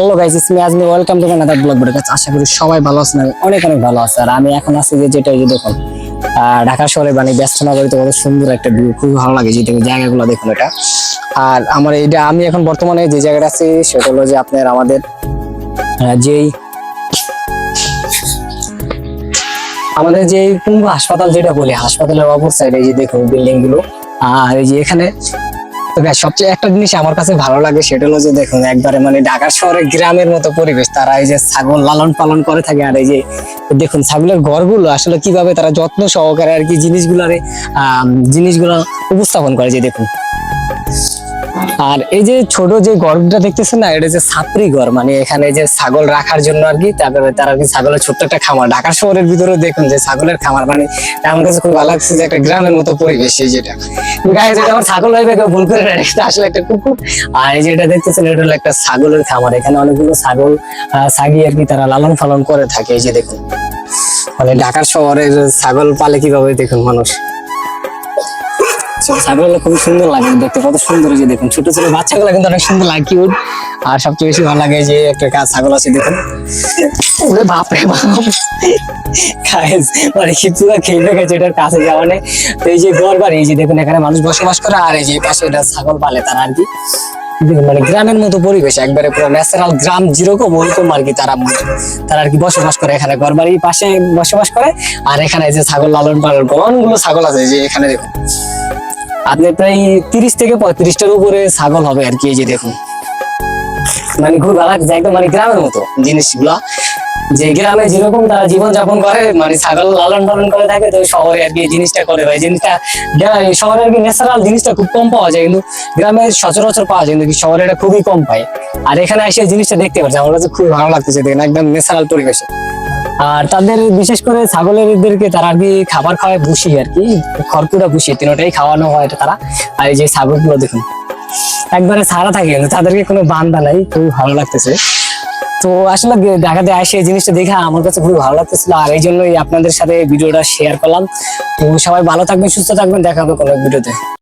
Hello guys it's me Azmi welcome to another vlog video guys আশা করি সবাই ভালো আছেন অনেক অনেক ভালো আছি। আর আমি এখন আছি যে যেটা এই দেখুন ঢাকা শহরে মানে ব্যস্ত নগরীতে কত সুন্দর একটা ভিউ খুব ভালো লাগে যে জায়গাগুলো দেখুন এটা। আর আমার এইটা, আমি এখন বর্তমানে যে জায়গাটা আছি, সেটা হলো যে আপনার আমাদের যেই, আমাদের যে কুম্ভ হাসপাতাল যেটা বলি, হাসপাতালের অপর সাইডে যে দেখুন বিল্ডিংগুলো, আর এই যে এখানে তো guys, সবচেয়ে একটা জিনিস আমার কাছে ভালো লাগে সেটা হলো যে দেখুন একবারে মানে ঢাকা শহরে গ্রামের মতো পরিবেশ তারা এই যে ছাগল লালন পালন করে থাকে আর এই যে দেখুন ছাগলের ঘরগুলো আসলে কীভাবে তারা যত্ন সহকারে আর কি জিনিসগুলারে আহ জিনিসগুলো উপস্থাপন করে যে দেখুন। আর এই যে ছোট যে ঘরটা দেখতেছেন না, এটা যে ছাপরি ঘর মানে এখানে যে ছাগল রাখার জন্য আর কি, তারপরে তারা কি ছাগলের ছোট্ট একটা খামার। ঢাকা শহরের ভিতরে দেখুন যে ছাগলের খামার মানে আমার কাছে খুব ভালো লাগছে যে একটা গ্রামের মতো পরিবেশ এই যেটা। গায়ে যেটা আমার ছাগল হয়ে কেউ ভুল করে এটা আসলে একটা কুকুর। আর এই যেটা দেখতেছেন, এটা হলো একটা ছাগলের খামার। এখানে অনেকগুলো ছাগল ছাগি আর কি তারা লালন পালন করে থাকে, এই যে দেখুন। মানে ঢাকার শহরের ছাগল পালে কীভাবে দেখুন মানুষ। ছাগলগুলো খুব সুন্দর লাগে দেখতে কত সুন্দর যে দেখুন। ছোট ছোট বাচ্চাগুলো কিন্তু অনেক সুন্দর লাগে কিউট আর সবচেয়ে বেশি ভালো লাগে যে একটা কা- ছাগল আছে দেখুন। ওরে বাপরে বাপ। Guys, মানে কি পুরো খেয়ে গেছে এটার কাছে যাওয়া নেই তো এই যে ঘর বাড়ি এই যে দেখুন এখানে মানুষ বসবাস করে আর এই যে পাশে এটা ছাগল পালে তারা আর কি। মানে গ্রামের মতো পরিবেশ একবারে পুরো ন্যাচারাল গ্রাম যেরকম ওরকম আর কি তারা তারা আর কি বসবাস করে এখানে ঘর বাড়ির পাশে বসবাস করে আর এখানে যে ছাগল লালন পালন অনেকগুলো ছাগল আছে যে এখানে দেখুন। আপনি প্রায় তিরিশ থেকে পঁয়ত্রিশটার উপরে ছাগল হবে আর কি, এই যে দেখুন। মানে লাগছে একদম মানে গ্রামের মতো জিনিসগুলা। যে গ্রামে যেরকম তারা জীবন যাপন করে মানে ছাগল লালন পালন করে থাকে, তো শহরে আর কি জিনিসটা করে ভাই। জিনিসটা শহরে আর কি ন্যাচারাল জিনিসটা খুব কম পাওয়া যায়, কিন্তু গ্রামে সচরাচর পাওয়া যায়, কিন্তু শহরে এটা খুবই কম পায়। আর এখানে এসে জিনিসটা দেখতে পাচ্ছি আমার কাছে খুবই ভালো লাগতেছে দেখেন, একদম ন্যাচারাল পরিবেশে। আর তাদের বিশেষ করে ছাগলেরদেরকে তারা আর কি খাবার খাওয়ায় ভুসি আর কি খড়কুটা ভুসি তিনটাই খাওয়ানো হয় তারা। আর এই যে ছাগলগুলো দেখুন, একবারে সারা থাকে, কিন্তু তাদেরকে কোনো বান্দা নাই, খুবই ভালো লাগতেছে। তো আসলে ঢাকাতে আসে এই জিনিসটা দেখে আমার কাছে খুবই ভালো লাগতেছিল, আর এই জন্যই আপনাদের সাথে ভিডিওটা শেয়ার করলাম। তো সবাই ভালো থাকবেন, সুস্থ থাকবেন, দেখা হবে কোনো ভিডিওতে।